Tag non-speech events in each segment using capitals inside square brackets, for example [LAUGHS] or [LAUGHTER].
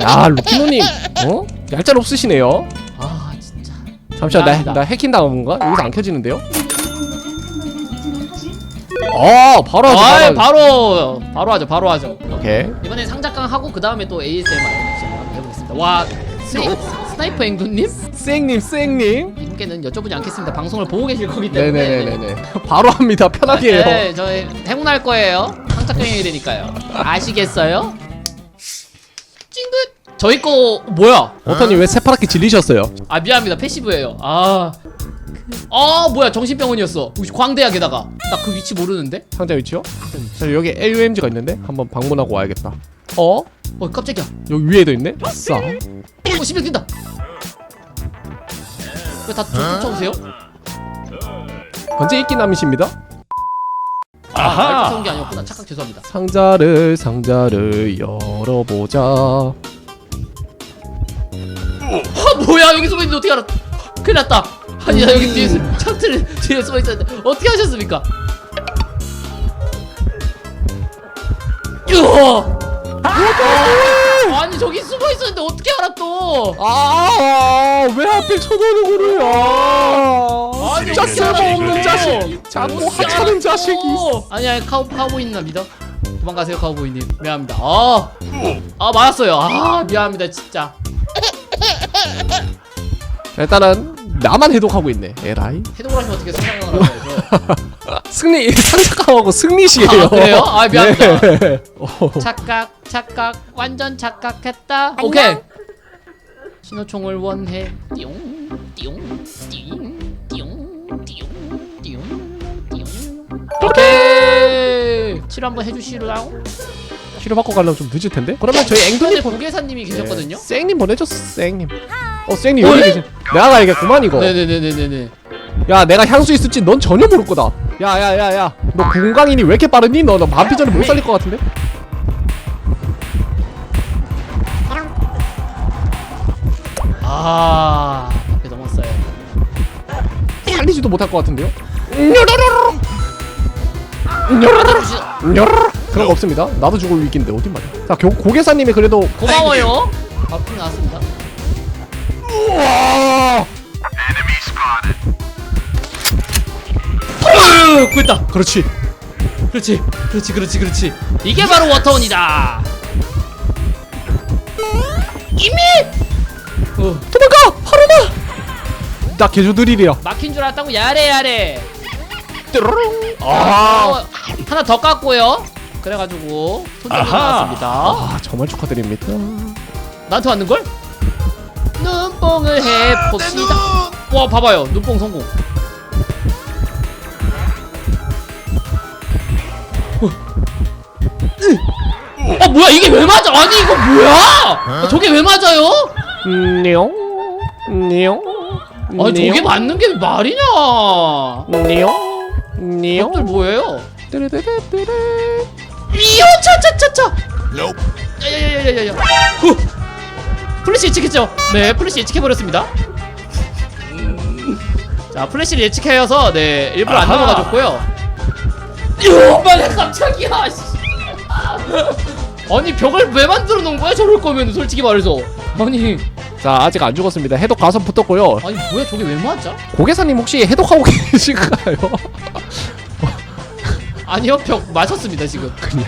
야 루키노님 어? 얄짤 없으시네요. 아 진짜. 잠시만 나, 나 해킹 당한 건가? 여기서 안 켜지는데요? 아 바로 하죠 바로, 아이 하죠. 바로 바로 하죠 바로 하죠. 오케이. 이번에 상작강 하고 그 다음에 또 ASMR 한번 해보겠습니다. 와 스나이퍼 앵두님? 쌩님 쌩님. 이분께는 여쭤보지 않겠습니다. 방송을 보고 계실 거기 때문에. 네네네네 [LAUGHS] 바로 합니다. 편하게 해요. 네 저희 행운할 거예요. 상작강이 되니까요. 아시겠어요? 저희 거 뭐야? 오타님 왜 새파랗게 질리셨어요? 아 미안합니다 패시브예요 아... 아 뭐야 정신병원이었어 광대야 게다가 나 그 위치 모르는데? 상자 위치요? 자, 여기 LUMG가 있는데 한번 방문하고 와야겠다. 어? 어 깜짝이야 여기 위에도 있네? 싸. 어 심장 뛴다 왜다 쫓아오세요? 언제 이끼남이십니다? 아, 아하 아, 게 아니었구나 착각 죄송합니다 상자를 상자를 열어보자. 아, 여기 숨어있는데 어떻게 알았어 큰일 났다. 아니 나 여기 뒤에 숨- 창틀 뒤에 숨어있었는데 어떻게 하셨습니까? 으어 아니 저기 숨어있었는데 어떻게 알았어 아왜 하필 쳐다는 거를? 아 아니, 진짜 쓸모없는 자식. 자꾸 하찮은 자식이 아니 아니 카우, 카우보이나 믿어? 도망가세요 카우보이님. 미안합니다. 아, 아 맞았어요. 아 미안합니다 진짜. 음. 일단은 나만 해독하고 있네. 에라이. 해독을 하시면 어떻게 세상을 알아요? [LAUGHS] 승리 상착하고 승리시에요. 아, 그래요? 아, 미안해. 네. 착각, 착각, 완전 착각했다. 오케이. 신호총을 원해. 띠용, 띠용, 띠용, 띠용, 오케이. 칠 한번 해주시라고. 치료받고 가려면 좀 늦을 텐데? 그러면 저희 앵두님 공개사님이 계셨거든요? 예. 쌩님 보내줬어 쌩님. 어 쌩님 여기 어? 계신 내가 가야겠구만 이거. 네네네네네 야 내가 향수 있을지 넌 전혀 모를 거다. 야야야야. 너 공강인이 왜 이렇게 빠르니? 너나 반피 전에 못 살릴 것 같은데? 아 밖에 넘었어요. 살리지도 못할 것 같은데요? 뇨로로로 뇨로로로! 뇨로로로! 그런 거 없습니다. 나도 죽을 위기인데 어디 말이야. 자, 교, 고개사님이 그래도 고마워요. 아픈 나왔습니다. 우와! 으, 구했다. 그렇지. 그렇지, 그렇지, 그렇지, 그렇지. 이게 바로 워터온이다. 이미 어, 도망가! 하루나! 나 개조 드릴이야. 막힌 줄 알았다고 야래 야래. 띠로롱. 어, 아, 어, 하나 더 깎고요. 그래가지고 손잡이 나왔습니다. 아, 정말 축하드립니다. 나한테 왔는 걸? 눈뽕을 아, 해 봅시다. 와 봐봐요 눈뽕 성공. 아 뭐야 이게 왜 맞아? 아니 이거 뭐야? 아, 저게 왜 맞아요? 네요, 네요, 아 저게 맞는 게 말이냐? 네요, 네요. 것들 뭐예요? 뚜루뚜루뚜루. 이요 차차차차. 야야야야야야. 후. 플래시 예측했죠? 네, 플래시 예측해 버렸습니다. 음. 자, 플래시를 예측하여서 네 일부러 안 넘어가줬고요. 엄마야 깜짝이야. 아니 벽을 왜 만들어 놓은 거야 저럴 거면 솔직히 말해서. 아니 자 아직 안 죽었습니다. 해독 가서 붙었고요. 아니 뭐야 저게 왜 맞아? 고계사님 혹시 해독하고 [LAUGHS] 계신가요? 아니요 병 맞았습니다 지금 그냥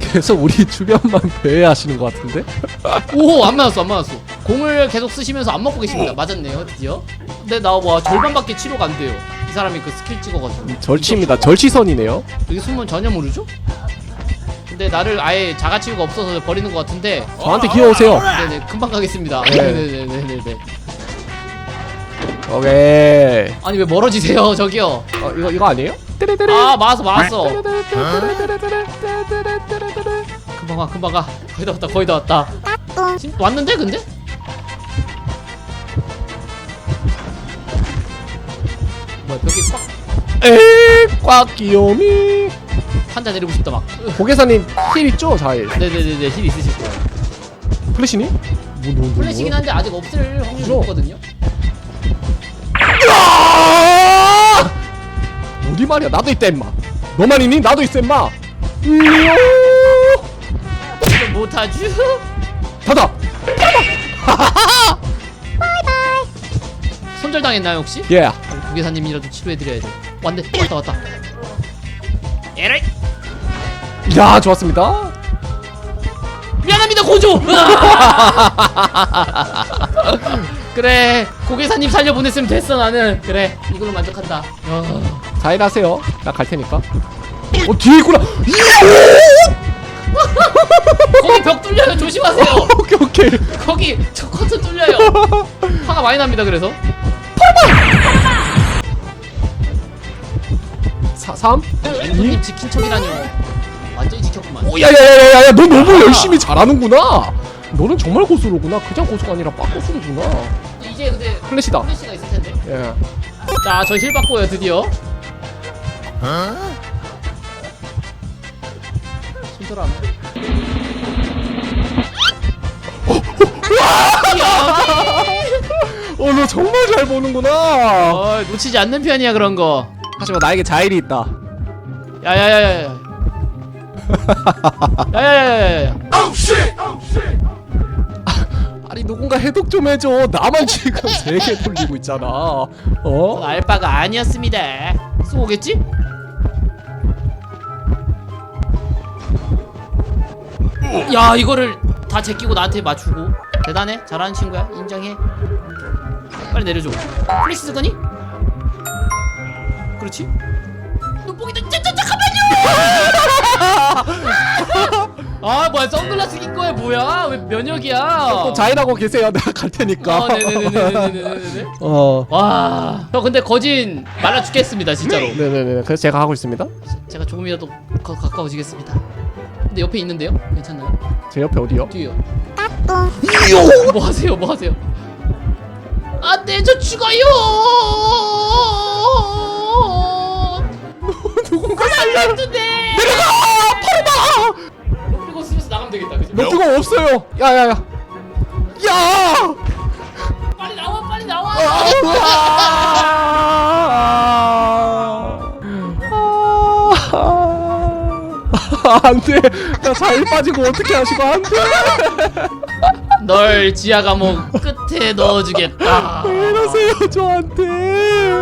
계속 우리 주변만 배회하시는 것 같은데? 오안 맞았어 안 맞았어 공을 계속 쓰시면서 안 먹고 계십니다 맞았네요 드디어 근데 나 와 절반밖에 치료가 안 돼요 이 사람이 그 스킬 찍어가지고 음, 절치입니다. 절치선이네요. 여기 숨은 전혀 모르죠? 근데 나를 아예 자가치유가 없어서 버리는 것 같은데 저한테 기어오세요. 네네 금방 가겠습니다 네. 네네네네네 오케이. 아니 왜 멀어지세요 저기요 어, 이거 이거 아니에요? 아 맞았어 맞았어 금방 와 금방 가 거의 다 왔다 거의 다 왔다 진- 왔는데 근데? 뭐야 벽이 꽉 에꽉 귀요미 판자 내리고 싶다 막 고개사님 힐 있죠? 자일 네네네네 힐 있으실 거예요 플래시니? 뭐, 뭐, 뭐, 플래시긴 한데 아직 없을 확률이 높거든요 어디 말이야? 나도 있다 임마. 너만 있니? 나도 있어 임마. 으요 못하지? 뭐 닫아! 손절당했나요 혹시? 예. 부계사님이라도 치료해드려야 돼. 왔네. 왔다 왔다. 에라이! 야 좋았습니다. 미안합니다 고조! [LAUGHS] 그래. 고계사님 살려보냈으면 됐어 나는. 그래. 이걸로 만족한다. 어... 잘 일하세요. 나 갈 테니까. 어 뒤에 있구나. [LAUGHS] 거기 벽 뚫려요. 조심하세요. [LAUGHS] 오케이 오케이. 거기 저 커튼 뚫려요. 화가 많이 납니다 그래서. 4 3 님 지킨 척이라뇨 완전히 지켰구만. 오 야야야야야 너 너무 열심히 잘하는구나. 너는 정말 고수로구나. 그냥 고수가 아니라 빡고수로구나. 이제 근데 플래시다. 플래시가 있을 텐데. 예. 자 저 힐 받고요 드디어 손들어 어, 너 정말 잘 보는구나. 어 놓치지 않는 편이야 그런 거 하지만 나에게 자일이 있다. 야야야야야 야야야야야 [LAUGHS] 아니 누군가 해독 좀 해줘. 나만 지금 [LAUGHS] 세개 돌리고 있잖아. 어? 알바가 아니었습니다 쏘겠지? 야 이거를 다 제끼고 나한테 맞추고. 대단해. 잘하는 친구야. 인정해. 빨리 내려줘. 플래시 쓰거니? 그렇지 아 뭐야 선글라스 낀 거야 뭐야 왜 면역이야 또 자일하고 계세요. [LAUGHS] 내가 갈 테니까. 어 네네네네네네네 [LAUGHS] 어. 와, 저 근데 거진 말라 죽겠습니다, 진짜로. 네네네. 그래서 제가 하고 있습니다. 제가 조금이라도 가, 가까워지겠습니다. 근데 옆에 있는데요? 괜찮나요? 제 옆에 어디요? 뒤요. 뭐 하세요? 뭐 하세요? 안돼, 저 죽어요. [LAUGHS] 누군가 살려. 안돼. 내려가! 나가면 되겠다, 그죠? 몇개가 없어요. 야야야. 야! 빨리 나와, 빨리 나와. 아, 안돼. 나 자일 빠지고 어떻게 하시고 안돼. 널 지하 감옥 끝에 넣어주겠다. 왜 이러세요 저한테?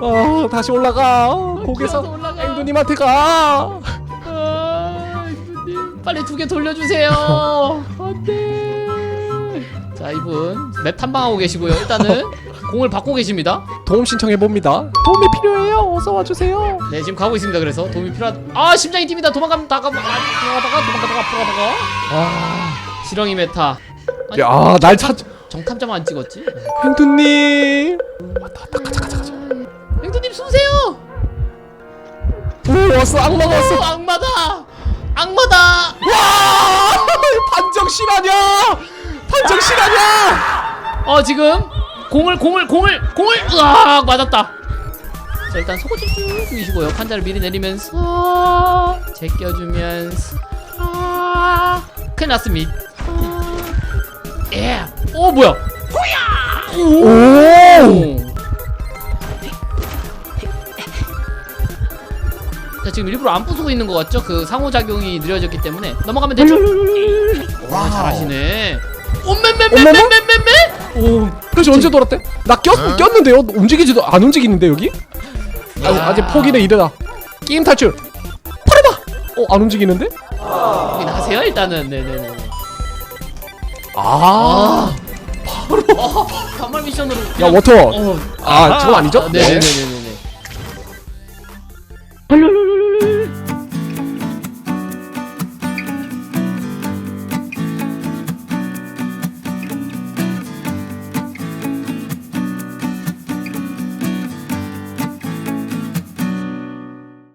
어 다시 올라가. 고개사 어디서 올라가? 앵두님한테 가. 아. 빨리 두 개 돌려주세요. [LAUGHS] 안돼. 자 이분 맵 탐방하고 계시고요. 일단은 공을 받고 계십니다. 도움 신청해 봅니다. 도움이 필요해요. 어서 와주세요. 네 지금 가고 있습니다. 그래서 도움이 필요하. 아 심장이 뜁니다. 도망가면 다가 도망가다가 도망가다가 앞으로 가다가. 아 지렁이 메타. 아니, 야날 찾. 정탐자만 안 찍었지? 앵두님. 왔다 왔다 가자 가자 가자. 앵두님 숨으세요. 오 왔어 악마가 오, 왔어. 악마다. 악마다. 와 [LAUGHS] 판정 실화냐? 판정 실화냐? 어 지금 공을 공을 공을 공을 으악 맞았다. 자 일단 속옷 좀 주시고요. 판자를 미리 내리면서 제껴주면서 아, 큰일 났습니다. 예. 오 뭐야? 오. 지금 일부러 안 부수고 있는 것 같죠? 그 상호작용이 느려졌기 때문에 넘어가면 되죠? 와 잘하시네. 오맨맨맨맨맨맨 오. 그래서 언제 돌았대? 나 꼈, 꼈는데요? 움직이지도 안 움직이는데 여기? 아직, 야. 아직 포기는 이르다 게임 탈출 팔아봐! 어? 안 움직이는데? 확인하세요 일단은 네네네. 아, 바로 어, 반말 미션으로. 야 워터 어. 아 저건 아니죠? 아, 네네네네.